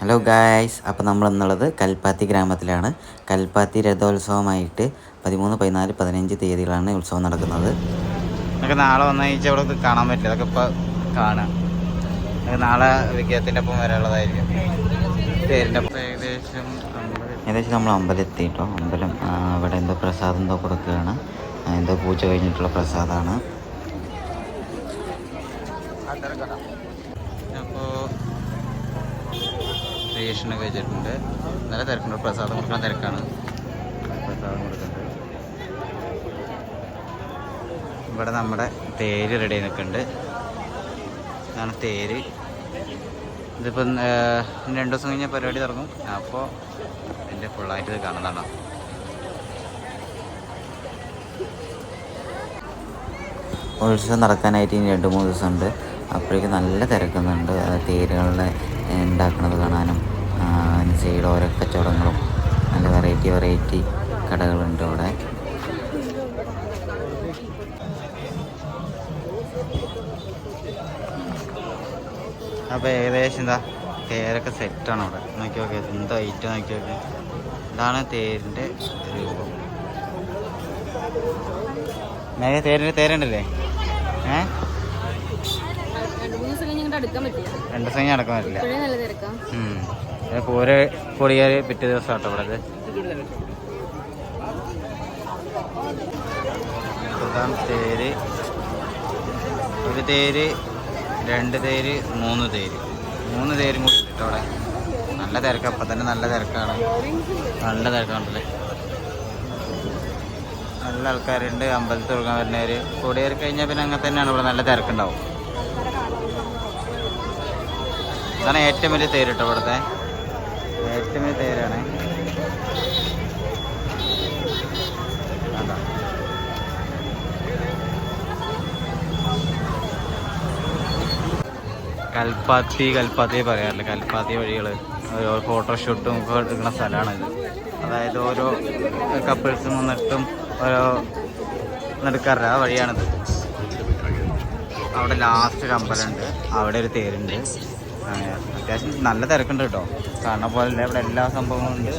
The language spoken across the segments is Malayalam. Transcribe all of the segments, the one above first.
ഹലോ ഗായ്സ് അപ്പോൾ നമ്മൾ എന്നുള്ളത് കൽപ്പാത്തി ഗ്രാമത്തിലാണ്. കൽപ്പാത്തി രഥോത്സവമായിട്ട് പതിമൂന്ന് പതിനാല് പതിനഞ്ച് തീയതികളാണ് ഉത്സവം നടക്കുന്നത്. നമുക്ക് നാളെ വന്നു കഴിഞ്ഞാൽ ഇവിടെ കാണാൻ പറ്റില്ല. അതൊക്കെ ഇപ്പോൾ കാണാം. നമുക്ക് നാളെ വിഗ്രഹത്തിന്റെ ഒപ്പം വരാനുള്ളതായിരിക്കും. പേരിന്റെ ഒപ്പം. ഏകദേശം ഏകദേശം നമ്മൾ അമ്പലം എത്തിയിട്ടോ അമ്പലം അവിടെ എന്തോ പ്രസാദം എന്തോ കൊടുക്കുകയാണ്. എന്തോ പൂജ കഴിഞ്ഞിട്ടുള്ള പ്രസാദമാണ്. അപ്പോൾ ക്രിയേഷനൊക്കെ വെച്ചിട്ടുണ്ട്. നല്ല തിരക്കുണ്ട്. പ്രസാദം കൊടുക്കുന്ന തിരക്കാണ്. പ്രസാദം കൊടുക്കുന്നുണ്ട് ഇവിടെ നമ്മുടെ തേര് റെഡി നിൽക്കുന്നുണ്ട് ഇതാണ് തേര്. ഇതിപ്പം രണ്ട് ദിവസം കഴിഞ്ഞാൽ പരിപാടി തുടങ്ങും. അപ്പോൾ ഇതിന്റെ ഫുള്ളായിട്ട് ഇത് കാണുന്നതാണ്. ഉത്സവം നടക്കാനായിട്ട് ഇനി രണ്ട് മൂന്ന് ദിവസമുണ്ട്. അപ്പോഴേക്കും നല്ല തിരക്കുന്നുണ്ട്. തേരുകളുടെ ഉണ്ടാക്കുന്നത് കാണാനും അതിന് സൈഡ് ഓരോ കച്ചവടങ്ങളും നല്ല വെറൈറ്റി വെറൈറ്റി കടകളുണ്ട് അവിടെ. അപ്പോൾ ഏകദേശം എന്താ തേരൊക്കെ സെറ്റാണ് അവിടെ. നോക്കി നോക്കിയാൽ എന്താ ഐറ്റം നോക്കി നോക്കി. ഇതാണ് തേരിന്റെ രൂപം. മേഘ തേരിന്റെ തേരുണ്ടല്ലേ? ഏ രണ്ട് മൂന്ന് ദിവസം കഴിഞ്ഞ് ഇങ്ങോട്ട് അടുക്കാൻ പറ്റില്ല രണ്ട് ദിവസം അടക്കാൻ പറ്റില്ല. ഇപ്പോഴേ നല്ല തിരക്കാം. ഉം. ഇത് പൂര പൊടിയാൽ പിറ്റേ ദിവസം ആട്ടോ ഇവിടെ. തേര് ഒരു തേര് രണ്ട് തേര് മൂന്ന് തേര്. മൂന്ന് തേരും കൂടി കിട്ടും അവിടെ നല്ല തിരക്ക്. അപ്പം തന്നെ നല്ല തിരക്കാണ്. നല്ല തിരക്കാണല്ലേ നല്ല ആൾക്കാരുണ്ട്. അമ്പലത്തിൽ തുടങ്ങാൻ വരുന്നവർ കൊടിയേറി കഴിഞ്ഞാൽ പിന്നെ അങ്ങനെ തന്നെയാണ്. ഇവിടെ നല്ല തിരക്കുണ്ടാവും. ഇതാണ് ഏറ്റവും വലിയ തേര് കേട്ടോ ഇവിടുത്തെ? ഏറ്റവും വലിയ തേരാണ്? കൽപ്പാത്തി കൽപ്പാത്തി പറയാറില്ല? കൽപ്പാത്തി വഴികൾ ഓരോ ഫോട്ടോഷൂട്ടും ഒക്കെ എടുക്കുന്ന സ്ഥലമാണ് ഇത് അതായത് ഓരോ കപ്പിൾസും വന്നിട്ടും ഓരോ നടക്കാറില്ല ആ വഴിയാണിത്. അവിടെ ലാസ്റ്റ് ഒരു അമ്പലമുണ്ട്. അവിടെ ഒരു തേരുണ്ട്. അത്യാവശ്യം നല്ല തിരക്കുണ്ട് കേട്ടോ. കാണുന്ന പോലെ ഇവിടെ എല്ലാ സംഭവങ്ങളും ഉണ്ട്.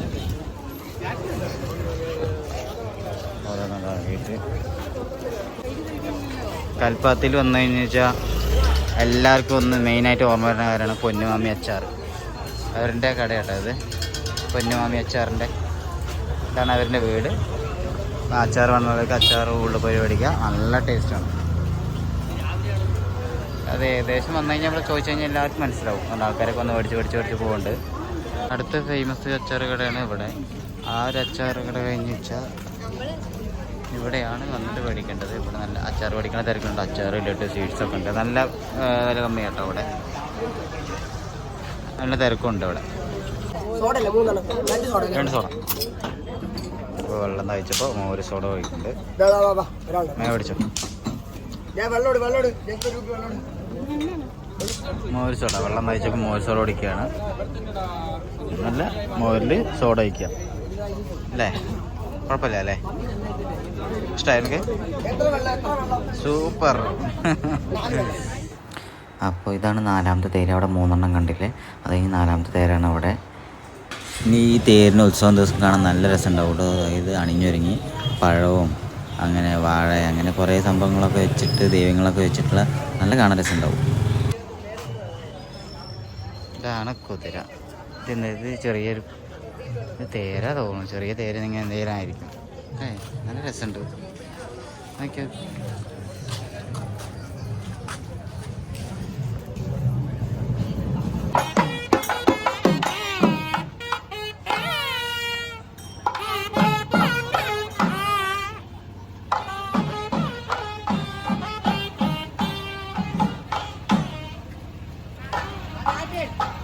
കൽപ്പാത്തിൽ വന്നു കഴിഞ്ഞു വെച്ചാൽ എല്ലാവർക്കും ഒന്ന് മെയിനായിട്ട് ഓർമ്മ വരുന്ന കാര്യമാണ് പൊന്നുമാമി അച്ചാർ. അവരുടെ കട കേട്ടോ ഇത്. പൊന്നുമാമി അച്ചാറിന്റെ ഇതാണ് അവരുടെ വീട്. അച്ചാർ വന്നവർക്ക് അച്ചാർ ഉള്ള പരിപാടിക്കുക നല്ല ടേസ്റ്റാണ് അത് ഏകദേശം വന്നു കഴിഞ്ഞാൽ നമ്മൾ ചോദിച്ചു കഴിഞ്ഞാൽ എല്ലാവർക്കും മനസ്സിലാവും. അതുകൊണ്ട് ആൾക്കാരൊക്കെ ഒന്ന് മേടിച്ച് മേടിച്ച് മേടിച്ച് പോകുന്നുണ്ട് അടുത്ത ഫേമസ് അച്ചാർ കടയാണ് ഇവിടെ. ആ ഒരു അച്ചാർ കട കഴിഞ്ഞ് വെച്ചാൽ ഇവിടെയാണ് വന്നിട്ട് മേടിക്കേണ്ടത്. ഇവിടെ നല്ല അച്ചാർ മേടിക്കണ തിരക്കുണ്ട്. അച്ചാർ ഇല്ലിട്ട് സ്വീറ്റ്സ് ഒക്കെ ഉണ്ട്. നല്ല വില കമ്മി കേട്ടോ ഇവിടെ നല്ല തിരക്കുണ്ട് ഇവിടെ. രണ്ട് സോഡ. ഇപ്പോൾ വെള്ളം തയ്ച്ചപ്പോൾ മോര് സോഡ ഒഴിക്കുന്നുണ്ട്. മേടിച്ചോ. മോര് സോഡ വെള്ളം നയിച്ചപ്പോൾ മോര് സോഡ ഒടിക്കുകയാണ് നല്ല മോരിൽ സോഡ ഒഴിക്കുക. അല്ലേ? കുഴപ്പമില്ല അല്ലേ? ഇഷ്ടമായി എനിക്ക് സൂപ്പർ. അപ്പോൾ ഇതാണ് നാലാമത്തെ തേര്. അവിടെ മൂന്നെണ്ണം കണ്ടില്ലേ? അത് ഈ നാലാമത്തെ തേരാണ് അവിടെ. ഇനി ഈ തേരിന് ഉത്സവം ദിവസം കാണാൻ നല്ല രസമുണ്ടാവും അതായത് അണിഞ്ഞൊരുങ്ങി പഴവും അങ്ങനെ വാഴ അങ്ങനെ കുറേ സംഭവങ്ങളൊക്കെ വെച്ചിട്ട് ദൈവങ്ങളൊക്കെ വെച്ചിട്ടുള്ള നല്ല കാണാൻ രസമുണ്ടാവും. ഇതാണ് കുതിര. ഇത് ചെറിയൊരു തേര തോന്നുന്നു. ചെറിയ തേര നിങ്ങൾ എന്തെങ്കിലും ആയിരിക്കും. നല്ല രസമുണ്ട്. നോക്കിയോ? Okay.